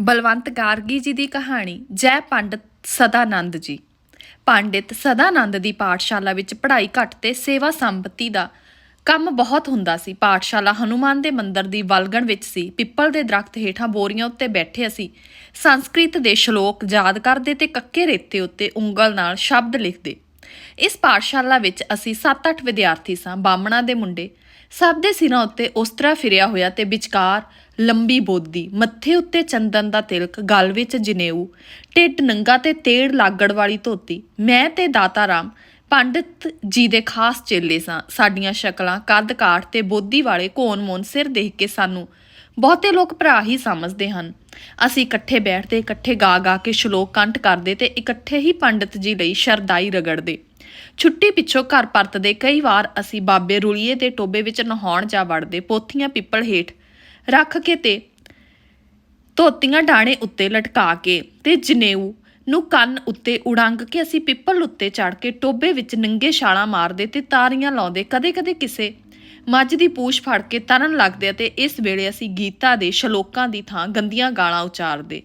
ਬਲਵੰਤ ਗਾਰਗੀ ਜੀ ਦੀ ਕਹਾਣੀ, ਜੈ ਪੰਡਤ ਸਦਾਨੰਦ ਜੀ। ਪੰਡਿਤ ਸਦਾਨੰਦ ਦੀ ਪਾਠਸ਼ਾਲਾ ਵਿੱਚ ਪੜ੍ਹਾਈ ਘੱਟ ਤੇ ਸੇਵਾ ਸੰਪਤੀ ਦਾ ਕੰਮ ਬਹੁਤ ਹੁੰਦਾ ਸੀ। ਪਾਠਸ਼ਾਲਾ ਹਨੂਮਾਨ ਦੇ ਮੰਦਿਰ ਦੀ ਵਲਗਣ ਵਿੱਚ ਸੀ। ਪਿੱਪਲ ਦੇ ਦਰਖਤ ਹੇਠਾਂ ਬੋਰੀਆਂ ਉੱਤੇ ਬੈਠੇ ਅਸੀਂ। ਸੰਸਕ੍ਰਿਤ ਦੇ ਸ਼ਲੋਕ ਯਾਦ ਕਰਦੇ ਤੇ ਕੱਕੇ ਰੇਤੇ ਉੱਤੇ ਉਂਗਲ ਨਾਲ ਸ਼ਬਦ ਲਿਖਦੇ। ਇਸ ਪਾਠਸ਼ਾਲਾ ਵਿੱਚ ਅਸੀਂ 7-8 ਵਿਦਿਆਰਥੀ ਸਾਂ। ਬਾਹਮਣਾਂ ਦੇ ਮੁੰਡੇ ਸਭ ਦੇ ਸਿਰਾਂ ਉੱਤੇ ਉਸਤਰਾ ਫਿਰਿਆ ਹੋਇਆ ਤੇ ਵਿਚਕਾਰ ਲੰਬੀ ਬੋਦੀ, ਮੱਥੇ ਉੱਤੇ ਚੰਦਨ ਦਾ ਤਿਲਕ, ਗਲ ਵਿੱਚ ਜਨੇਊ, ਢਿੱਡ ਨੰਗਾ ਤੇ ਤੇੜ ਲਾਗੜ ਵਾਲੀ ਧੋਤੀ, ਮੈਂ ਤੇ ਦਾਤਾ ਰਾਮ, ਪੰਡਿਤ ਜੀ ਦੇ ਖਾਸ ਚੇਲੇ ਸਾਂ, ਸਾਡੀਆਂ ਸ਼ਕਲਾਂ ਕੱਦ ਕਾਠ ਤੇ ਬੋਦੀ ਵਾਲੇ ਕੋਨ ਮੋਨ ਸਿਰ ਦੇਖ ਕੇ ਸਾਨੂੰ ਬਹੁਤੇ ਲੋਕ ਭਰਾ ਹੀ ਸਮਝਦੇ ਹਨ। ਅਸੀਂ ਇਕੱਠੇ ਬੈਠਦੇ, ਇਕੱਠੇ ਗਾ ਗਾ ਕੇ ਸ਼ਲੋਕ ਕੰਠ ਕਰਦੇ ਤੇ ਇਕੱਠੇ ਹੀ ਪੰਡਿਤ ਜੀ ਲਈ ਸ਼ਰਦਾਈ ਰਗੜਦੇ। ਛੁੱਟੀ ਪਿੱਛੋਂ ਘਰ ਪਰਤਦੇ ਕਈ ਵਾਰ ਅਸੀਂ ਬਾਬੇ ਰੁਲੀਏ ਦੇ ਟੋਬੇ ਵਿੱਚ ਨਹਾਉਣ ਜਾ ਵੜਦੇ ਪੋਥੀਆਂ ਪਿੱਪਲ ਹੇਠ ਰੱਖ ਕੇ ਤੇ ਧੋਤੀਆਂ ਡਾਣੇ ਉੱਤੇ ਲਟਕਾ ਕੇ ਤੇ ਜਨੇਊ ਨੂੰ ਕੰਨ ਉੱਤੇ ਉਡੰਗ ਕੇ ਅਸੀਂ ਪਿੱਪਲ ਉੱਤੇ ਚੜ ਕੇ ਟੋਬੇ ਵਿੱਚ ਨੰਗੇ ਛਾਲਾਂ ਮਾਰਦੇ ਤੇ ਤਾਰੀਆਂ ਲਾਉਂਦੇ ਕਦੇ-ਕਦੇ ਕਿਸੇ ਮੱਝ ਦੀ ਪੂਛ ਫੜ ਕੇ ਤਰਨ ਲੱਗਦੇ ਅਤੇ ਇਸ ਵੇਲੇ ਅਸੀਂ ਗੀਤਾ ਦੇ ਸ਼ਲੋਕਾਂ ਦੀ ਥਾਂ ਗੰਦੀਆਂ ਗਾਲਾਂ ਉਚਾਰਦੇ।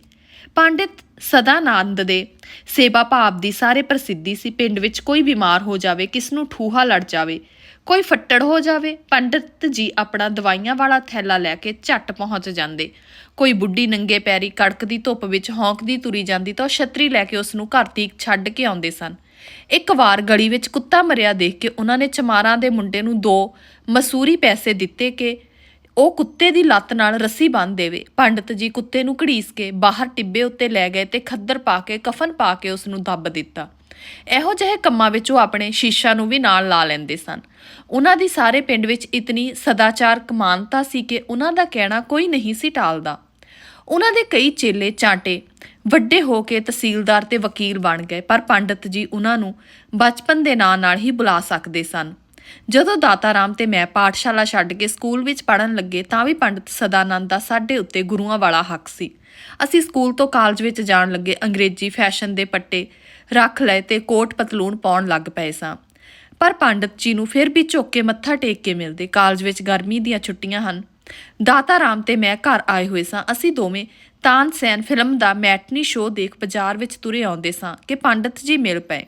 ਪੰਡਿਤ ਸਦਾਨੰਦ ਦੇ। ਸੇਵਾ ਭਾਵ ਦੀ ਸਾਰੇ ਪ੍ਰਸਿੱਧੀ ਸੀ। ਪਿੰਡ ਵਿੱਚ ਕੋਈ ਬਿਮਾਰ ਹੋ ਜਾਵੇ, ਕਿਸ ਨੂੰ ਠੂਹਾ ਲੜ ਜਾਵੇ, ਕੋਈ ਫੱਟੜ ਹੋ ਜਾਵੇ, ਪੰਡਿਤ ਜੀ ਆਪਣਾ ਦਵਾਈਆਂ ਵਾਲਾ ਥੈਲਾ ਲੈ ਕੇ ਝੱਟ ਪਹੁੰਚ ਜਾਂਦੇ। ਕੋਈ ਬੁੱਢੀ ਨੰਗੇ ਪੈਰੀ ਕੜਕਦੀ ਧੁੱਪ ਵਿੱਚ ਹੌਂਕਦੀ ਤੁਰੀ ਜਾਂਦੀ ਤਾਂ ਉਹ ਛਤਰੀ ਲੈ ਕੇ ਉਸ ਨੂੰ ਘਰ ਤੀਕ ਛੱਡ ਕੇ ਆਉਂਦੇ ਸਨ। ਇੱਕ ਵਾਰ ਗਲੀ ਵਿੱਚ ਕੁੱਤਾ ਮਰਿਆ ਦੇਖ ਕੇ ਉਹਨਾਂ ਨੇ ਚਮਾਰਾਂ ਦੇ ਮੁੰਡੇ ਨੂੰ ਦੋ ਮਸੂਰੀ ਪੈਸੇ ਦਿੱਤੇ ਕਿ ਉਹ ਕੁੱਤੇ ਦੀ ਲੱਤ ਨਾਲ ਰੱਸੀ ਬੰਨ੍ਹ ਦੇਵੇ। ਪੰਡਿਤ ਜੀ ਕੁੱਤੇ ਨੂੰ ਘੜੀਸ ਕੇ ਬਾਹਰ ਟਿੱਬੇ ਉੱਤੇ ਲੈ ਗਏ ਤੇ ਖੱਦਰ ਪਾ ਕੇ, ਕਫਨ ਪਾ ਕੇ ਉਸ ਨੂੰ ਦੱਬ ਦਿੱਤਾ। ਇਹੋ ਜਿਹੇ ਕੰਮਾਂ ਵਿੱਚ ਉਹ ਆਪਣੇ ਸ਼ੀਸ਼ਾ ਨੂੰ ਵੀ ਨਾਲ ਲਾ ਲੈਂਦੇ ਸਨ। ਉਹਨਾਂ ਦੀ ਸਾਰੇ ਪਿੰਡ ਵਿੱਚ ਇਤਨੀ ਸਦਾਚਾਰ ਕਮਾਨਤਾ ਸੀ ਕਿ ਉਹਨਾਂ ਦਾ ਕਹਿਣਾ ਕੋਈ ਨਹੀਂ ਸੀ ਟਾਲਦਾ। ਉਹਨਾਂ ਦੇ ਕਈ ਚੇਲੇ ਚਾਂਟੇ ਵੱਡੇ ਹੋ ਕੇ ਤਹਿਸੀਲਦਾਰ ਤੇ ਵਕੀਲ ਬਣ ਗਏ, ਪਰ ਪੰਡਿਤ ਜੀ ਉਹਨਾਂ ਨੂੰ ਬਚਪਨ ਦੇ ਨਾਂ ਨਾਲ ਹੀ ਬੁਲਾ ਸਕਦੇ ਸਨ। ਜਦੋਂ ਦਾਤਾ ਰਾਮ ਤੇ ਮੈਂ ਪਾਠਸ਼ਾਲਾ ਛੱਡ ਕੇ ਸਕੂਲ ਵਿੱਚ ਪੜਨ ਲੱਗੇ ਤਾਂ ਵੀ ਪੰਡਿਤ ਸਦਾਨੰਦ ਦਾ ਸਾਡੇ ਉੱਤੇ ਗੁਰੂਆਂ ਵਾਲਾ ਹੱਕ ਸੀ। ਅਸੀਂ ਸਕੂਲ ਤੋਂ ਕਾਲਜ ਵਿੱਚ ਜਾਣ ਲੱਗੇ ਅੰਗਰੇਜ਼ੀ ਫੈਸ਼ਨ ਦੇ ਪੱਟੇ ਰੱਖ ਲਏ ਤੇ ਕੋਟ ਪਤਲੂਨ ਪਾਉਣ ਲੱਗ ਪਏ ਸਾਂ। ਪਰ ਪੰਡਿਤ ਜੀ ਨੂੰ ਫਿਰ ਵੀ ਝੁੱਕ ਕੇ ਮੱਥਾ ਟੇਕ ਕੇ ਮਿਲਦੇ ਕਾਲਜ ਵਿੱਚ ਗਰਮੀ ਦੀਆਂ ਛੁੱਟੀਆਂ ਹਨ। ਦਾਤਾ ਰਾਮ ਤੇ ਮੈਂ ਘਰ ਆਏ ਹੋਏ ਸਾਂ। ਅਸੀਂ ਦੋਵੇਂ ਤਾਨਸੈਨ ਫਿਲਮ ਦਾ ਮੈਟਨੀ ਸ਼ੋਅ ਦੇਖ ਬਾਜ਼ਾਰ ਵਿੱਚ ਤੁਰੇ ਆਉਂਦੇ ਸਾਂ ਕਿ ਪੰਡਿਤ ਜੀ ਮਿਲ ਪਏ।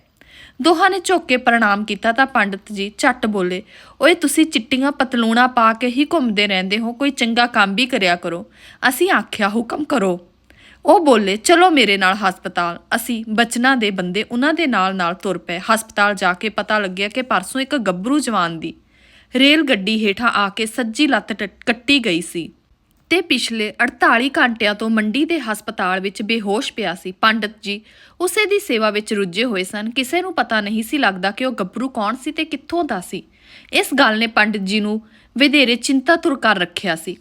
ਦੋਹਾਂ ਨੇ ਝੁੱਕ ਕੇ ਪ੍ਰਣਾਮ ਕੀਤਾ ਤਾਂ ਪੰਡਿਤ ਜੀ ਝੱਟ ਬੋਲੇ, ਓਏ, ਤੁਸੀਂ ਚਿੱਟੀਆਂ ਪਤਲੂਣਾ ਪਾ ਕੇ ਹੀ ਘੁੰਮਦੇ ਰਹਿੰਦੇ ਹੋ, ਕੋਈ ਚੰਗਾ ਕੰਮ ਵੀ ਕਰਿਆ ਕਰੋ। ਅਸੀਂ ਆਖਿਆ, ਹੁਕਮ ਕਰੋ। ਉਹ ਬੋਲੇ, ਚਲੋ ਮੇਰੇ ਨਾਲ ਹਸਪਤਾਲ। ਅਸੀਂ ਬਚਨਾਂ ਦੇ ਬੰਦੇ ਉਹਨਾਂ ਦੇ ਨਾਲ ਨਾਲ ਤੁਰ ਪਏ। ਹਸਪਤਾਲ ਜਾ ਕੇ ਪਤਾ ਲੱਗਿਆ ਕਿ ਪਰਸੋਂ ਇੱਕ ਗੱਭਰੂ ਜਵਾਨ ਦੀ ਰੇਲ ਗੱਡੀ ਹੇਠਾਂ ਆ ਕੇ ਸੱਜੀ ਲੱਤ ਟ- ਕੱਟੀ ਗਈ ਸੀ। ਤੇ ਪਿਛਲੇ 48 ਘੰਟਿਆਂ ਤੋਂ ਮੰਡੀ ਦੇ ਹਸਪਤਾਲ ਵਿੱਚ ਬੇਹੋਸ਼ ਪਿਆ ਸੀ। ਪੰਡਿਤ ਜੀ, ਉਸੇ ਦੀ ਸੇਵਾ ਵਿੱਚ ਰੁੱਝੇ ਹੋਏ ਸਨ। ਕਿਸੇ ਨੂੰ ਪਤਾ ਨਹੀਂ ਸੀ ਲੱਗਦਾ ਕਿ ਉਹ ਗੱਭਰੂ ਕੌਣ ਸੀ ਤੇ ਕਿੱਥੋਂ ਦਾ ਸੀ। ਇਸ ਗੱਲ ਨੇ ਪੰਡਿਤ ਜੀ ਨੂੰ ਵਧੇਰੇ ਚਿੰਤਾਤੁਰ ਕਰ ਰੱਖਿਆ ਸੀ।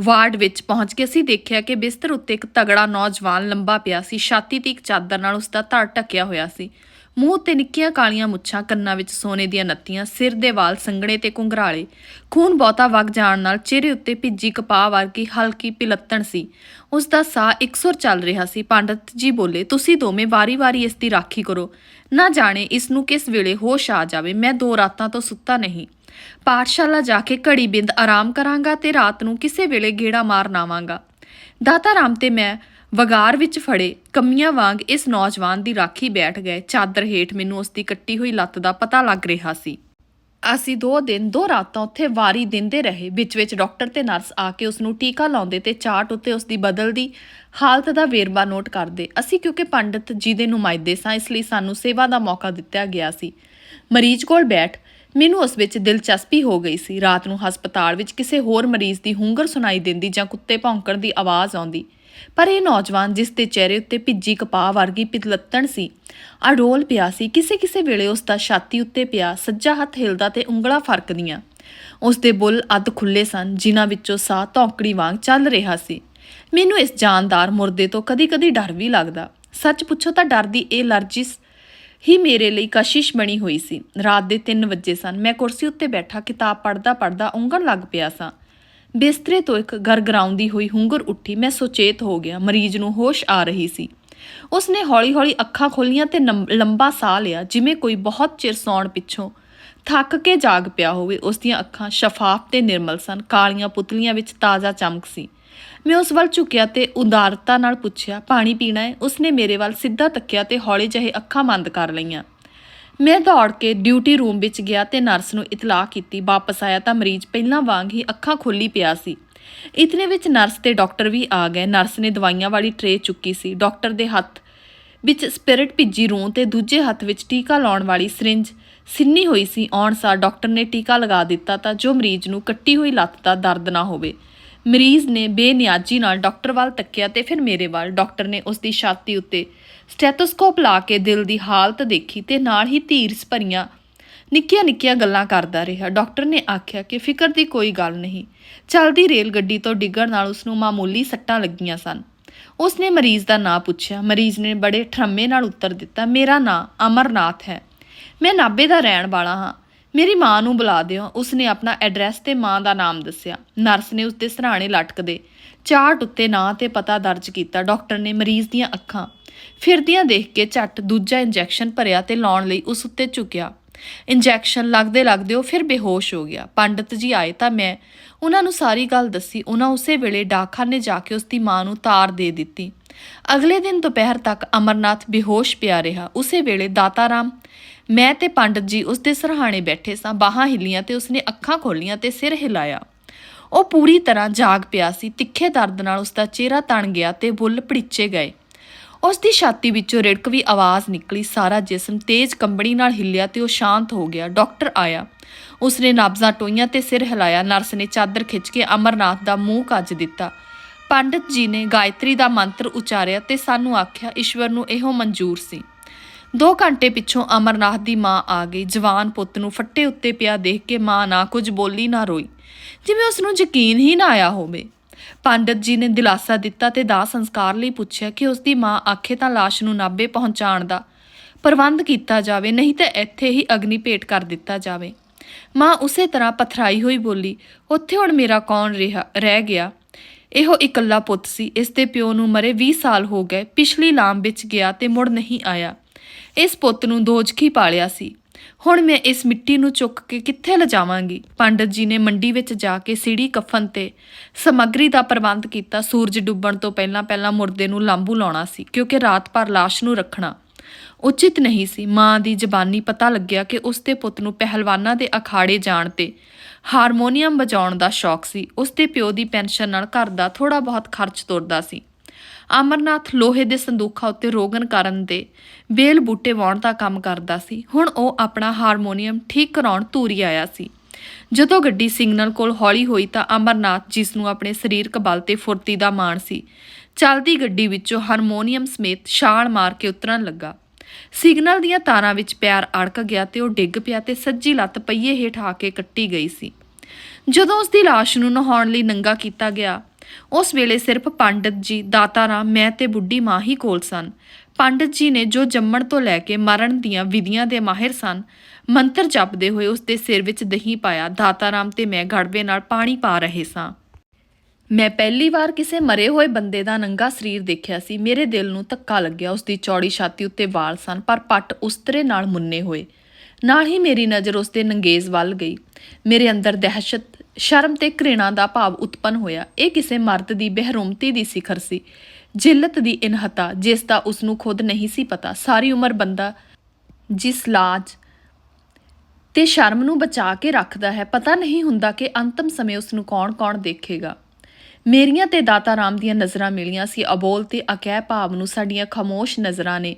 ਵਾਰਡ ਵਿੱਚ ਪਹੁੰਚ ਕੇ ਅਸੀਂ ਦੇਖਿਆ ਕਿ ਬਿਸਤਰ ਉੱਤੇ ਇੱਕ ਤਗੜਾ ਨੌਜਵਾਨ ਲੰਬਾ ਪਿਆ ਸੀ। ਛਾਤੀ ਤੇ ਇੱਕ ਚਾਦਰ ਨਾਲ ਉਸ ਦਾ ਧੜ ਢੱਕਿਆ ਹੋਇਆ ਸੀ। ਮੂੰਹ ਤੇ ਨਿੱਕੀਆਂ ਕਾਲੀਆਂ ਮੁੱਛਾਂ ਕੰਨਾਂ ਵਿੱਚ ਸੋਨੇ ਦੀਆਂ ਨੱਤੀਆਂ, ਸਿਰ ਦੇ ਵਾਲ ਸੰਘਣੇ ਤੇ ਘੁੰਗਰਾਲੇ ਖੂਨ ਬਹੁਤਾ ਵਗ ਜਾਣ ਨਾਲ ਚਿਹਰੇ ਉੱਤੇ ਭਿੱਜੀ ਕਪਾਹ ਵਰਗੀ ਹਲਕੀ ਪਿਲੱਤਣ ਸੀ। ਉਸ ਦਾ ਸਾਹ ਇਕਸੁਰ ਚੱਲ ਰਿਹਾ ਸੀ, ਪੰਡਤ ਜੀ ਬੋਲੇ, ਤੁਸੀਂ ਦੋਵੇਂ ਵਾਰੀ-ਵਾਰੀ ਇਸ ਦੀ ਰਾਖੀ ਕਰੋ। ਨਾ ਜਾਣੇ ਇਸ ਨੂੰ ਕਿਸ ਵੇਲੇ ਹੋਸ਼ ਆ ਜਾਵੇ, ਮੈਂ ਦੋ ਰਾਤਾਂ ਤੋਂ ਸੁੱਤਾ ਨਹੀਂ। ਪਾਠਸ਼ਾਲਾ ਜਾ ਕੇ ਘੜੀ ਬਿੰਦ ਆਰਾਮ ਕਰਾਂਗਾ ਤੇ ਰਾਤ ਨੂੰ ਕਿਸੇ ਵੇਲੇ ਗੇੜਾ ਮਾਰਨ ਆਵਾਂਗਾ ਦਾਤਾ ਰਾਮ ਤੇ ਮੈਂ ਵਗਾਰ ਵਿੱਚ ਫੜੇ ਕਮੀਆਂ ਵਾਂਗ ਇਸ ਨੌਜਵਾਨ ਦੀ ਰਾਖੀ ਬੈਠ ਗਏ। ਚਾਦਰ ਹੇਠ ਮੈਨੂੰ ਉਸ ਦੀ ਕੱਟੀ ਹੋਈ ਲੱਤ ਦਾ ਪਤਾ ਲੱਗ ਰਿਹਾ ਸੀ। ਅਸੀਂ ਦੋ ਦਿਨ, ਦੋ ਰਾਤਾਂ ਉੱਥੇ ਵਾਰੀ ਦਿੰਦੇ ਰਹੇ। ਵਿੱਚ ਵਿੱਚ ਡਾਕਟਰ ਤੇ ਨਰਸ ਆ ਕੇ ਉਸ ਨੂੰ ਟੀਕਾ ਲਾਉਂਦੇ ਤੇ ਚਾਰਟ ਉੱਤੇ ਉਸ ਦੀ ਬਦਲਦੀ ਹਾਲਤ ਦਾ ਵੇਰਵਾ ਨੋਟ ਕਰਦੇ। ਅਸੀਂ ਕਿਉਂਕਿ ਪੰਡਿਤ ਜੀ ਦੇ ਨੁਮਾਇੰਦੇ ਸਾਂ, ਇਸ ਲਈ ਸਾਨੂੰ ਸੇਵਾ ਦਾ ਮੌਕਾ ਦਿੱਤਾ ਗਿਆ ਸੀ। ਮਰੀਜ਼ ਕੋਲ ਬੈਠ ਮੈਨੂੰ ਉਸ ਵਿੱਚ ਦਿਲਚਸਪੀ ਹੋ ਗਈ ਸੀ। ਰਾਤ ਨੂੰ ਹਸਪਤਾਲ ਵਿੱਚ ਕਿਸੇ ਹੋਰ ਮਰੀਜ਼ ਦੀ ਹੁੰਗਰ ਸੁਣਾਈ ਦਿੰਦੀ ਜਾਂ ਕੁੱਤੇ ਭੌਂਕਣ ਦੀ ਆਵਾਜ਼ ਆਉਂਦੀ। ਪਰ ਇਹ ਨੌਜਵਾਨ ਜਿਸ ਦੇ ਚਿਹਰੇ ਉੱਤੇ ਭਿੱਜੀ ਕਪਾਹ ਵਰਗੀ ਪਿਤਲਤਣ ਸੀ ਅਡੋਲ ਪਿਆ ਸੀ, ਕਿਸੇ ਕਿਸੇ ਵੇਲੇ ਉਸ ਦਾ ਛਾਤੀ ਉੱਤੇ ਪਿਆ ਸੱਜਾ ਹੱਥ ਹਿਲਦਾ ਤੇ ਉਂਗਲਾਂ ਫਰਕਦੀਆਂ। ਉਸ ਦੇ ਬੁੱਲ ਅੱਧ ਖੁੱਲੇ ਸਨ, ਜਿਨ੍ਹਾਂ ਵਿੱਚੋਂ ਸਾਹ ਧੌਂਕੜੀ ਵਾਂਗ ਚੱਲ ਰਿਹਾ ਸੀ। ਮੈਨੂੰ ਇਸ ਜਾਨਦਾਰ ਮੁਰਦੇ ਤੋਂ ਕਦੀ-ਕਦੀ ਡਰ ਵੀ ਲੱਗਦਾ। ਸੱਚ ਪੁੱਛੋ ਤਾਂ ਡਰ ਦੀ ਇਹ ਲਰਜਿਸ ਹੀ ਮੇਰੇ ਲਈ ਕਸ਼ਿਸ਼ ਬਣੀ ਹੋਈ ਸੀ। ਰਾਤ ਦੇ 3 ਵਜੇ ਸਨ, ਮੈਂ ਕੁਰਸੀ ਉੱਤੇ ਬੈਠਾ, ਕਿਤਾਬ ਪੜ੍ਹਦਾ ਪੜ੍ਹਦਾ ਉਂਗਣ ਲੱਗ ਪਿਆ ਸਾਂ। ਬਿਸਤਰੇ ਤੋਂ ਇੱਕ ਗਰਗਰਾਉਂਦੀ ਹੋਈ ਹੁੰਗਰ ਉੱਠੀ। ਮੈਂ ਸੁਚੇਤ ਹੋ ਗਿਆ। ਮਰੀਜ਼ ਨੂੰ ਹੋਸ਼ ਆ ਰਹੀ ਸੀ। ਉਸਨੇ ਹੌਲੀ-ਹੌਲੀ ਅੱਖਾਂ ਖੋਲੀਆਂ ਤੇ ਨੰਬ- ਲੰਬਾ ਸਾਹ ਲਿਆ, ਜਿਵੇਂ ਕੋਈ ਬਹੁਤ ਚਿਰ ਸੌਣ ਪਿੱਛੋਂ। ਥੱਕ ਕੇ ਜਾਗ ਪਿਆ ਹੋਵੇ ਉਸ ਦੀਆਂ ਅੱਖਾਂ ਸ਼ਫਾਫ ਤੇ ਨਿਰਮਲ ਸਨ। ਕਾਲੀਆਂ ਪੁਤਲੀਆਂ ਵਿੱਚ ਤਾਜ਼ਾ ਚਮਕ ਸੀ। ਮੈਂ ਉਸ ਵੱਲ ਝੁਕਿਆ ਤੇ ਉਦਾਰਤਾ ਨਾਲ ਪੁੱਛਿਆ, ਪਾਣੀ ਪੀਣਾ ਹੈ? ਉਸਨੇ ਮੇਰੇ ਵੱਲ ਸਿੱਧਾ ਤੱਕਿਆ ਤੇ ਹੌਲੀ ਜਿਹੇ ਅੱਖਾਂ ਬੰਦ ਕਰ ਲਈਆਂ। ਮੈਂ ਦੌੜ ਕੇ ਡਿਊਟੀ ਰੂਮ ਵਿੱਚ ਗਿਆ ਤੇ ਨਰਸ ਨੂੰ ਇਤਲਾਹ ਕੀਤੀ, ਵਾਪਸ ਆਇਆ ਤਾਂ ਮਰੀਜ਼ ਪਹਿਲਾਂ ਵਾਂਗ ਹੀ ਅੱਖਾਂ ਖੋਲੀ ਪਿਆ ਸੀ। ਇਤਨੇ ਵਿੱਚ ਨਰਸ ਤੇ ਡਾਕਟਰ ਵੀ ਆ ਗਏ। ਨਰਸ ਨੇ ਦਵਾਈਆਂ ਵਾਲੀ ਟਰੇ ਚੁੱਕੀ ਸੀ। ਡਾਕਟਰ ਦੇ ਹੱਥ ਵਿੱਚ ਸਪਿਰਟ ਭਿੱਜੀ ਰੂੰ ਤੇ ਦੂਜੇ ਹੱਥ ਵਿੱਚ ਟੀਕਾ ਲਾਉਣ ਵਾਲੀ ਸਿਰਿੰਜ ਸਿੰਨੀ ਹੋਈ ਸੀ। ਆਉਣ ਸਾਰ ਡਾਕਟਰ ਨੇ ਟੀਕਾ ਲਗਾ ਦਿੱਤਾ ਤਾਂ ਜੋ ਮਰੀਜ਼ ਨੂੰ ਕੱਟੀ ਹੋਈ ਲੱਤ ਦਾ ਦਰਦ ਨਾ ਹੋਵੇ। ਮਰੀਜ਼ ਨੇ ਬੇਨਿਆਜੀ ਨਾਲ ਡਾਕਟਰ ਵੱਲ ਤੱਕਿਆ ਤੇ ਫਿਰ ਮੇਰੇ ਵੱਲ ਡਾਕਟਰ ਨੇ ਉਸ ਦੀ ਛਾਤੀ ਉੱਤੇ ਸਟੈਥੋਸਕੋਪ ਲਾ ਕੇ ਦਿਲ ਦੀ ਹਾਲਤ ਦੇਖੀ ਤੇ ਨਾਲ ਹੀ ਧੀਰਸ ਭਰੀਆਂ ਨਿੱਕੀਆਂ ਨਿੱਕੀਆਂ ਗੱਲਾਂ ਕਰਦਾ ਰਿਹਾ। ਡਾਕਟਰ ਨੇ ਆਖਿਆ ਕਿ ਫਿਕਰ ਦੀ ਕੋਈ ਗੱਲ ਨਹੀਂ। ਚਲਦੀ ਰੇਲ ਗੱਡੀ ਤੋਂ ਡਿੱਗਣ ਨਾਲ ਉਸ ਨੂੰ ਮਾਮੂਲੀ ਸੱਟਾਂ ਲੱਗੀਆਂ ਸਨ। ਉਸ ਨੇ ਮਰੀਜ਼ ਦਾ ਨਾਂ ਪੁੱਛਿਆ। ਮਰੀਜ਼ ਨੇ ਬੜੇ ਠਰਮੇ ਨਾਲ ਉੱਤਰ ਦਿੱਤਾ, ਮੇਰਾ ਨਾਂ ਅਮਰਨਾਥ ਹੈ। ਮੈਂ ਨਾਭੇ ਦਾ ਰਹਿਣ ਵਾਲਾ ਹਾਂ। ਮੇਰੀ ਮਾਂ ਨੂੰ ਬੁਲਾ ਦਿਓ। ਉਸਨੇ ਆਪਣਾ ਐਡਰੈਸ ਤੇ ਮਾਂ ਦਾ ਨਾਮ ਦੱਸਿਆ। ਨਰਸ ਨੇ ਉਸਦੇ ਸਰਾਣੇ ਲਟਕਦੇ। ਚਾਰਟ ਉੱਤੇ ਨਾਂ ਤੇ ਪਤਾ ਦਰਜ ਕੀਤਾ। ਡਾਕਟਰ ਨੇ ਮਰੀਜ਼ ਦੀਆਂ ਅੱਖਾਂ, ਫਿਰਦੀਆਂ ਦੇਖ ਕੇ ਝੱਟ ਦੂਜਾ ਇੰਜੈਕਸ਼ਨ ਭਰਿਆ ਤੇ ਲਾਉਣ ਲਈ ਉਸ ਉੱਤੇ ਝੁਕਿਆ। ਇੰਜੈਕਸ਼ਨ ਲੱਗਦੇ ਲੱਗਦੇ ਉਹ ਫਿਰ ਬੇਹੋਸ਼ ਹੋ ਗਿਆ। ਪੰਡਤ ਜੀ ਆਏ ਤਾਂ ਮੈਂ ਉਹਨਾਂ ਨੂੰ ਸਾਰੀ ਗੱਲ ਦੱਸੀ। ਉਹਨਾਂ ਉਸੇ ਵੇਲੇ ਡਾਕਖਾਨੇ ਜਾ ਕੇ ਉਸ ਦੀ ਮਾਂ ਨੂੰ ਤਾਰ ਦੇ ਦਿੱਤੀ। ਅਗਲੇ ਦਿਨ ਦੁਪਹਿਰ ਤੱਕ ਅਮਰਨਾਥ ਬੇਹੋਸ਼ ਪਿਆ ਰਿਹਾ। ਉਸੇ ਵੇਲੇ ਦਾਤਾਰਾਮ, ਮੈਂ ਤੇ ਪੰਡਤ ਜੀ ਉਸ ਦੇ ਸਰਹਾਣੇ ਬੈਠੇ ਸਾਂ। ਬਾਹਾਂ ਹਿੱਲੀਆਂ ਤੇ ਉਸਨੇ ਅੱਖਾਂ ਖੋਲੀਆਂ ਤੇ ਸਿਰ ਹਿਲਾਇਆ। ਉਹ ਪੂਰੀ ਤਰ੍ਹਾਂ ਜਾਗ ਪਿਆ ਸੀ। ਤਿੱਖੇ ਦਰਦ ਨਾਲ ਉਸ ਦਾ ਚਿਹਰਾ ਤਣ ਗਿਆ ਤੇ ਬੁੱਲ ਭੜਿੱਚੇ ਗਏ। ਉਸ ਦੀ ਛਾਤੀ ਵਿੱਚੋਂ ਰਿੜਕ ਵੀ ਆਵਾਜ਼ ਨਿਕਲੀ, ਸਾਰਾ ਜਿਸਮ ਤੇਜ਼ ਕੰਬਣੀ ਨਾਲ ਹਿੱਲਿਆ ਤੇ ਉਹ ਸ਼ਾਂਤ ਹੋ ਗਿਆ। ਡਾਕਟਰ ਆਇਆ। ਉਸਨੇ ਨਬਜ਼ਾਂ ਟੋਈਆਂ ਤੇ ਸਿਰ ਹਿਲਾਇਆ। ਨਰਸ ਨੇ ਚਾਦਰ ਖਿੱਚ ਕੇ ਅਮਰਨਾਥ ਦਾ ਮੂੰਹ ਕੱਜ ਦਿੱਤਾ। ਪੰਡਤ ਜੀ ਨੇ ਗਾਇਤਰੀ ਦਾ ਮੰਤਰ ਉਚਾਰਿਆ ਤੇ ਸਾਨੂੰ ਆਖਿਆ, ਈਸ਼ਵਰ ਨੂੰ ਇਹੋ ਮਨਜ਼ੂਰ ਸੀ। 2 ਘੰਟੇ ਪਿੱਛੋਂ ਅਮਰਨਾਥ ਦੀ ਮਾਂ ਆ ਗਈ। ਜਵਾਨ ਪੁੱਤ ਨੂੰ ਫੱਟੇ ਉੱਤੇ ਪਿਆ ਦੇਖ ਕੇ ਮਾਂ ਨਾ ਕੁਝ ਬੋਲੀ ਨਾ ਰੋਈ। ਜਿਵੇਂ ਉਸ ਨੂੰ ਯਕੀਨ ਹੀ ਨਾ ਆਇਆ ਹੋਵੇ। ਪੰਡਤ ਜੀ ਨੇ ਦਿਲਾਸਾ ਦਿੱਤਾ ਤੇ ਦਾਹ ਸੰਸਕਾਰ ਲਈ ਪੁੱਛਿਆ ਕਿ ਉਸ ਦੀ ਮਾਂ ਆਖੇ ਤਾਂ ਲਾਸ਼ ਨੂੰ ਨਾਭੇ ਪਹੁੰਚਾਉਣ ਦਾ ਪ੍ਰਬੰਧ ਕੀਤਾ ਜਾਵੇ, ਨਹੀਂ ਤਾਂ ਇੱਥੇ ਹੀ ਅਗਨੀ ਭੇਟ ਕਰ ਦਿੱਤਾ ਜਾਵੇ। ਮਾਂ ਉਸੇ ਤਰ੍ਹਾਂ ਪਥਰਾਈ ਹੋਈ ਬੋਲੀ, ਉੱਥੇ ਹੁਣ ਮੇਰਾ ਕੌਣ ਰਿਹਾ, ਰਹਿ ਗਿਆ? ਇਹੋ ਇਕੱਲਾ ਪੁੱਤ ਸੀ। ਇਸ ਦੇ ਪਿਓ ਨੂੰ ਮਰੇ 20 ਸਾਲ ਹੋ ਗਏ। ਪਿਛਲੀ ਲਾਮ ਵਿੱਚ ਗਿਆ ਤੇ ਮੁੜ ਨਹੀਂ ਆਇਆ। ਇਸ ਪੁੱਤ ਨੂੰ ਦੋਜਖੀ ਪਾਲਿਆ ਸੀ। ਹੁਣ ਮੈਂ ਇਸ ਮਿੱਟੀ ਨੂੰ ਚੁੱਕ ਕੇ ਕਿੱਥੇ ਲਿਜਾਵਾਂਗੀ? ਪੰਡਤ ਜੀ ਨੇ ਮੰਡੀ ਵਿੱਚ ਜਾ ਕੇ ਸੀੜੀ ਕਫਨ ਤੇ ਸਮੱਗਰੀ ਦਾ ਪ੍ਰਬੰਧ ਕੀਤਾ। ਸੂਰਜ ਡੁੱਬਣ ਤੋਂ ਪਹਿਲਾਂ ਪਹਿਲਾਂ ਮੁਰਦੇ ਨੂੰ ਲਾਂਬੂ ਲਾਉਣਾ ਸੀ, ਕਿਉਂਕਿ ਰਾਤ ਭਰ ਲਾਸ਼ ਨੂੰ ਰੱਖਣਾ ਉਚਿਤ ਨਹੀਂ ਸੀ। ਮਾਂ ਦੀ ਜ਼ਬਾਨੀ ਪਤਾ ਲੱਗਿਆ ਕਿ ਉਸ ਦੇ ਪੁੱਤ ਨੂੰ ਪਹਿਲਵਾਨਾਂ ਦੇ ਅਖਾੜੇ ਜਾਣ ਤੇ ਹਾਰਮੋਨੀਅਮ ਵਜਾਉਣ ਦਾ ਸ਼ੌਕ ਸੀ। ਉਸ ਦੇ ਪਿਓ ਦੀ ਪੈਨਸ਼ਨ ਨਾਲ ਘਰ ਦਾ ਥੋੜਾ ਬਹੁਤ ਖਰਚ ਤੁਰਦਾ ਸੀ। ਅਮਰਨਾਥ ਲੋਹੇ ਦੇ ਸੰਦੂਖਾਂ ਉੱਤੇ ਰੋਗਨ ਕਰਨ ਦੇ ਬੇਲ ਬੂਟੇ ਵਾਉਣ ਦਾ ਕੰਮ ਕਰਦਾ ਸੀ। ਹੁਣ ਉਹ ਆਪਣਾ ਹਾਰਮੋਨੀਅਮ ਠੀਕ ਕਰਾਉਣ ਧੂਰੀ ਆਇਆ ਸੀ। ਜਦੋਂ ਗੱਡੀ ਸਿਗਨਲ ਕੋਲ ਹੌਲੀ ਹੋਈ ਤਾਂ ਅਮਰਨਾਥ ਜਿਸ ਨੂੰ ਆਪਣੇ ਸਰੀਰਕ ਬਲ ਤੇ ਫੁਰਤੀ ਦਾ ਮਾਣ ਸੀ, ਚਲਦੀ ਗੱਡੀ ਵਿੱਚੋਂ ਹਾਰਮੋਨੀਅਮ ਸਮੇਤ ਛਾਲ ਮਾਰ ਕੇ ਉਤਰਨ ਲੱਗਾ। ਸਿਗਨਲ ਦੀਆਂ ਤਾਰਾਂ ਵਿੱਚ ਪੈਰ ਅੜਕ ਗਿਆ ਤੇ ਉਹ ਡਿੱਗ ਪਿਆ ਤੇ ਸੱਜੀ ਲੱਤ ਪਹੀਏ ਹੇਠ ਆ ਕੇ ਕੱਟੀ ਗਈ ਸੀ। ਜਦੋਂ ਉਸ ਦੀ ਲਾਸ਼ ਨੂੰ ਨਹਾਉਣ ਲਈ ਨੰਗਾ ਕੀਤਾ ਗਿਆ ਉਸ ਵੇਲੇ ਸਿਰਫ ਪੰਡਤ ਜੀ ਦਾਤਾਰਾਮ ਮੈਂ ਤੇ ਬੁੱਢੀ ਮਾਂ ਹੀ ਕੋਲ ਸਨ। ਪੰਡਤ ਜੀ ਨੇ ਜੋ ਜੰਮਣ ਤੋਂ ਲੈ ਕੇ ਮਰਨ ਦੀਆਂ ਵਿਧੀਆਂ ਦੇ ਮਾਹਿਰ ਸਨ, ਮੰਤਰ ਜਪਦੇ ਹੋਏ ਉਸ ਦੇ ਸਿਰ ਵਿੱਚ ਦਹੀਂ ਪਾਇਆ। ਦਾਤਾਰਾਮ ਤੇ ਮੈਂ ਗੜਵੇ ਨਾਲ ਪਾਣੀ ਪਾ ਰਹੇ ਸਾਂ। ਮੈਂ ਪਹਿਲੀ ਵਾਰ ਕਿਸੇ ਮਰੇ ਹੋਏ ਬੰਦੇ ਦਾ ਨੰਗਾ ਸਰੀਰ ਦੇਖਿਆ ਸੀ। ਮੇਰੇ ਦਿਲ ਨੂੰ ਧੱਕਾ ਲੱਗਿਆ। ਉਸ ਦੀ ਚੌੜੀ ਛਾਤੀ ਉੱਤੇ ਵਾਲ ਸਨ, ਪਰ ਪੱਟ ਉਸਤਰੇ ਨਾਲ ਮੁੰਨੇ ਹੋਏ। ਨਾਲ ਹੀ ਮੇਰੀ ਨਜ਼ਰ ਉਸ ਦੇ ਨੰਗੇਜ਼ ਵੱਲ ਗਈ। ਮੇਰੇ ਅੰਦਰ ਦਹਿਸ਼ਤ ਸ਼ਰਮ ਤੇ ਘ੍ਰਿਣਾ ਦਾ ਭਾਵ ਉਤਪੰਨ ਹੋਇਆ। ਇਹ ਕਿਸੇ ਮਰਦ ਦੀ ਬਹਿਰੁਮਤੀ ਦੀ ਸਿਖਰ ਸੀ। ਜਿੱਲਤ ਦੀ ਇਨਹਤਾ, ਜਿਸ ਦਾ ਉਸ ਨੂੰ ਖੁਦ ਨਹੀਂ ਸੀ ਪਤਾ, ਸਾਰੀ ਉਮਰ ਬੰਦਾ ਜਿਸ ਲਾਜ ਤੇ ਸ਼ਰਮ ਨੂੰ ਬਚਾ ਕੇ ਰੱਖਦਾ ਹੈ, ਪਤਾ ਨਹੀਂ ਹੁੰਦਾ ਕਿ ਅੰਤਮ ਸਮੇਂ ਉਸ ਨੂੰ ਕੌਣ-ਕੌਣ ਦੇਖੇਗਾ। ਮੇਰੀਆਂ ਤੇ ਦਾਤਾ ਰਾਮ ਦੀਆਂ ਨਜ਼ਰਾਂ ਮਿਲੀਆਂ ਸੀ। ਅਬੋਲ ਤੇ ਅਕਹਿ ਭਾਵ ਨੂੰ ਸਾਡੀਆਂ ਖਾਮੋਸ਼ ਨਜ਼ਰਾਂ ਨੇ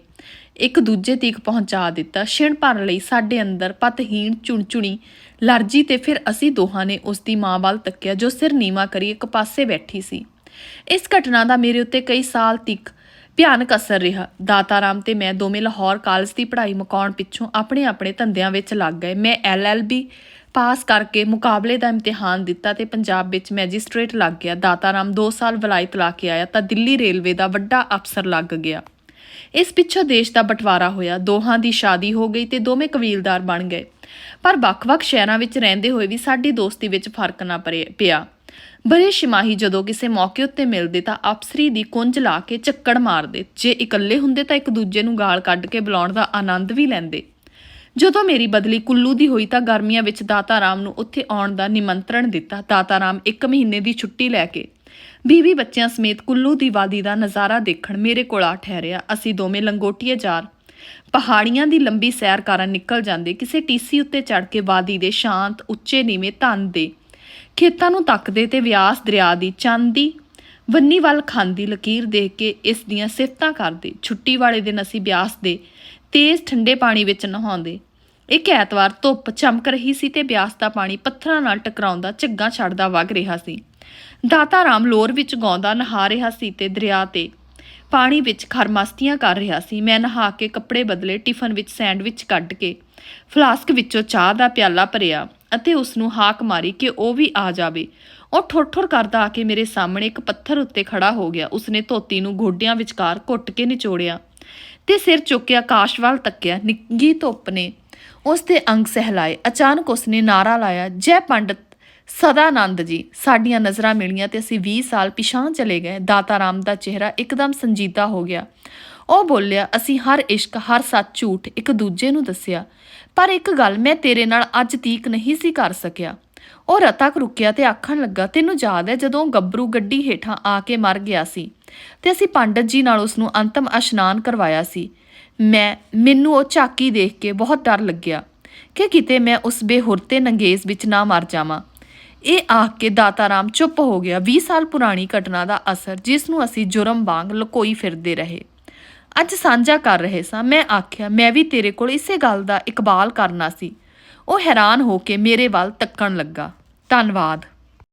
ਇੱਕ ਦੂਜੇ ਤੀਕ ਪਹੁੰਚਾ ਦਿੱਤਾ। ਛਿਣ ਭਰਨ ਲਈ ਸਾਡੇ ਅੰਦਰ ਪਤਹੀਣ ਚੁਣਚੁਣੀ ਲਰਜੀ ਤੇ ਫਿਰ ਅਸੀਂ ਦੋਹਾਂ ਨੇ ਉਸ ਦੀ ਮਾਂ ਵੱਲ ਤੱਕਿਆ, ਜੋ ਸਿਰ ਨੀਵਾ ਕਰੀ ਇੱਕ ਪਾਸੇ ਬੈਠੀ ਸੀ। ਇਸ ਘਟਨਾ ਦਾ ਮੇਰੇ ਉੱਤੇ ਕਈ ਸਾਲ ਤੱਕ ਭਿਆਨਕ ਅਸਰ ਰਿਹਾ। ਦਾਤਾ ਰਾਮ ਤੇ ਮੈਂ ਦੋਵੇਂ ਲਾਹੌਰ ਕਾਲਜ ਦੀ ਪੜ੍ਹਾਈ ਮੁਕਾਉਣ ਪਿੱਛੋਂ ਆਪਣੇ ਆਪਣੇ ਧੰਦਿਆਂ ਵਿੱਚ ਲੱਗ ਗਏ। ਮੈਂ ਐਲਐਲਬੀ ਪਾਸ ਕਰਕੇ ਮੁਕਾਬਲੇ ਦਾ ਇਮਤਿਹਾਨ ਦਿੱਤਾ ਤੇ ਪੰਜਾਬ ਵਿੱਚ ਮੈਜਿਸਟ੍ਰੇਟ ਲੱਗ ਗਿਆ। ਦਾਤਾ ਰਾਮ 2 ਸਾਲ ਵਲਾਇਤ ਲਾ ਕੇ ਆਇਆ ਤਾਂ ਦਿੱਲੀ ਰੇਲਵੇ ਦਾ ਵੱਡਾ ਅਫਸਰ ਲੱਗ ਗਿਆ। ਇਸ ਪਿੱਛੋਂ ਦੇਸ਼ ਦਾ ਬਟਵਾਰਾ ਹੋਇਆ। ਦੋਹਾਂ ਦੀ ਸ਼ਾਦੀ ਹੋ ਗਈ ਤੇ ਦੋਵੇਂ ਕਬੀਲਦਾਰ ਬਣ ਗਏ। ਪਰ ਵੱਖ-ਵੱਖ ਸ਼ਹਿਰਾਂ ਵਿੱਚ ਰਹਿੰਦੇ ਹੋਏ ਵੀ ਸਾਡੀ ਦੋਸਤੀ ਵਿੱਚ ਫ਼ਰਕ ਨਾ ਪਰੇ- ਪਿਆ। ਬੜੇ ਸ਼ਿਮਾਹੀ ਜਦੋਂ ਕਿਸੇ ਮੌਕੇ ਉੱਤੇ ਮਿਲਦੇ ਤਾਂ ਅਫਸਰੀ ਦੀ ਕੁੰਝ ਲਾ ਕੇ ਚੱਕੜ ਮਾਰਦੇ। ਜੇ ਇਕੱਲੇ ਹੁੰਦੇ ਤਾਂ ਇੱਕ ਦੂਜੇ ਨੂੰ ਗਾਲ ਕੱਢ ਕੇ ਬੁਲਾਉਣ ਦਾ ਆਨੰਦ ਵੀ ਲੈਂਦੇ। ਜਦੋਂ ਮੇਰੀ ਬਦਲੀ ਕੁੱਲੂ ਦੀ ਹੋਈ ਤਾਂ ਗਰਮੀਆਂ ਵਿੱਚ ਦਾਤਾ ਰਾਮ ਨੂੰ ਉੱਥੇ ਆਉਣ ਦਾ ਨਿਮੰਤਰਣ ਦਿੱਤਾ। ਦਾਤਾ ਰਾਮ ਇੱਕ ਮਹੀਨੇ ਦੀ ਛੁੱਟੀ ਲੈ ਕੇ ਬੀਵੀ ਬੱਚਿਆਂ ਸਮੇਤ ਕੁੱਲੂ ਦੀ ਵਾਦੀ ਦਾ ਨਜ਼ਾਰਾ ਦੇਖਣ ਮੇਰੇ ਕੋਲ ਆ ਠਹਿਰਿਆ। ਅਸੀਂ ਦੋਵੇਂ ਲੰਗੋਟੀਏ ਜਾਰ। ਪਹਾੜੀਆਂ ਦੀ ਲੰਬੀ ਸੈਰ ਕਾਰਨ ਨਿਕਲ ਜਾਂਦੇ ਕਿਸੇ ਟੀਸੀ ਉੱਤੇ ਚੜ ਕੇ ਵਾਦੀ ਦੇ ਸ਼ਾਂਤ, ਉੱਚੇ, ਨੀਵੇਂ ਧਨ ਦੇ। ਖੇਤਾਂ ਨੂੰ ਤੱਕਦੇ ਤੇ ਵਿਆਸ ਦਰਿਆ ਦੀ ਚਾਂਦੀ ਵੰਨੀ ਵੱਲ ਖਾਂਦੀ ਲਕੀਰ ਦੇਖ ਕੇ ਇਸ ਦੀਆਂ ਸਿਫਤਾਂ ਕਰਦੇ। ਛੁੱਟੀ ਵਾਲੇ ਦਿਨ ਅਸੀਂ ਬਿਆਸ ਦੇ ਤੇਜ਼ ਠੰਡੇ ਪਾਣੀ ਵਿੱਚ ਨਹਾਉਂਦੇ। ਇੱਕ ਐਤਵਾਰ ਧੁੱਪ ਚਮਕ ਰਹੀ ਸੀ ਤੇ ਬਿਆਸ ਦਾ ਪਾਣੀ ਪੱਥਰਾਂ ਨਾਲ ਟਕਰਾਉਂਦਾ ਝੱਗਾ ਛੱਡਦਾ ਵਗ ਰਿਹਾ ਸੀ। ਦਾਤਾ ਰਾਮ ਲੋਰ ਵਿੱਚ ਗਾਉਂਦਾ, ਨਹਾ ਰਿਹਾ ਸੀ ਤੇ ਦਰਿਆ ਤੇ ਪਾਣੀ ਵਿੱਚ ਖਰਮਸਤੀਆਂ ਕਰ ਰਿਹਾ ਸੀ। ਮੈਂ ਨਹਾ ਕੇ ਕੱਪੜੇ ਬਦਲੇ ਟਿਫਨ ਵਿੱਚ ਸੈਂਡਵਿਚ ਕੱਢ ਕੇ ਫਲਾਸਕ ਵਿੱਚੋਂ ਚਾਹ ਦਾ ਪਿਆਲਾ ਭਰਿਆ ਅਤੇ ਉਸ ਨੂੰ ਹਾਕ ਮਾਰੀ ਕਿ ਉਹ ਵੀ ਆ ਜਾਵੇ। ਉਹ ਠੁਰ-ਠੁਰ ਕਰਦਾ ਆ ਕੇ ਮੇਰੇ ਸਾਹਮਣੇ ਇੱਕ ਪੱਥਰ ਉੱਤੇ ਖੜਾ ਹੋ ਗਿਆ। ਉਸਨੇ ਧੋਤੀ ਨੂੰ ਗੋਡਿਆਂ ਵਿਚਕਾਰ ਘੁੱਟ ਕੇ ਨਿਚੋੜਿਆ ਤੇ ਸਿਰ ਚੁੱਕ ਕੇ ਆਕਾਸ਼ ਵੱਲ ਤੱਕਿਆ। ਨਿੱਗੀ ਧੁੱਪ ਨੇ ਉਸ ਦੇ ਅੰਗ ਸਹਿਲਾਏ। ਅਚਾਨਕ ਉਸਨੇ ਨਾਰਾ ਲਾਇਆ, ਜੈ ਪੰਡਤ ਸਦਾਨੰਦ ਜੀ, ਸਾਡੀਆਂ ਨਜ਼ਰਾਂ ਮਿਲੀਆਂ ਤੇ ਅਸੀਂ 20 ਸਾਲ ਪਿਛਾਂ ਚਲੇ ਗਏ। ਦਾਤਾ ਰਾਮ ਦਾ ਚਿਹਰਾ ਇੱਕਦਮ ਸੰਜੀਦਾ ਹੋ ਗਿਆ। ਉਹ ਬੋਲਿਆ, ਅਸੀਂ ਹਰ ਇਸ਼ਕ, ਹਰ ਸੱਚ ਝੂਠ ਇੱਕ ਦੂਜੇ ਨੂੰ ਦੱਸਿਆ। ਪਰ ਇੱਕ ਗੱਲ ਮੈਂ ਤੇਰੇ ਨਾਲ ਅੱਜ ਤੀਕ ਨਹੀਂ ਸੀ ਕਰ ਸਕਿਆ। ਉਹ ਰਤਕ ਰੁਕਿਆ ਤੇ ਆਖਣ ਲੱਗਾ, ਤੈਨੂੰ ਯਾਦ ਹੈ ਜਦੋਂ ਗੱਭਰੂ ਗੱਡੀ ਹੇਠਾਂ ਆ ਕੇ ਮਰ ਗਿਆ ਸੀ ਤੇ ਅਸੀਂ ਪੰਡਤ ਜੀ ਨਾਲ ਉਸ ਨੂੰ ਅੰਤਮ ਅਸ਼ਨਾਨ ਕਰਵਾਇਆ ਸੀ। ਮੈਂ, ਮੈਨੂੰ ਉਹ ਝਾਕੀ ਦੇਖ ਕੇ ਬਹੁਤ ਡਰ ਲੱਗਿਆ ਕਿ ਕਿਤੇ ਮੈਂ ਉਸ ਬੇਹੁਰਤੇ ਨੰਗੇਜ਼ ਵਿੱਚ ਨਾ ਮਰ ਜਾਵਾਂ। ਇਹ ਆਖ ਕੇ ਦਾਤਾ ਰਾਮ ਚੁੱਪ ਹੋ ਗਿਆ। 20 ਸਾਲ ਪੁਰਾਣੀ ਘਟਨਾ ਦਾ ਅਸਰ, ਜਿਸ ਨੂੰ ਅਸੀਂ ਜੁਰਮ ਵਾਂਗ ਲੁਕੋਈ ਫਿਰਦੇ ਰਹੇ। ਅੱਜ ਸਾਂਝਾ ਕਰ ਰਹੇ ਸਾਂ। ਮੈਂ ਆਖਿਆ, ਮੈਂ ਵੀ ਤੇਰੇ ਕੋਲ ਇਸੇ ਗੱਲ ਦਾ ਇਕਬਾਲ ਕਰਨਾ ਸੀ। ਉਹ ਹੈਰਾਨ ਹੋ ਕੇ ਮੇਰੇ ਵੱਲ ਤੱਕਣ ਲੱਗਾ। ਧੰਨਵਾਦ।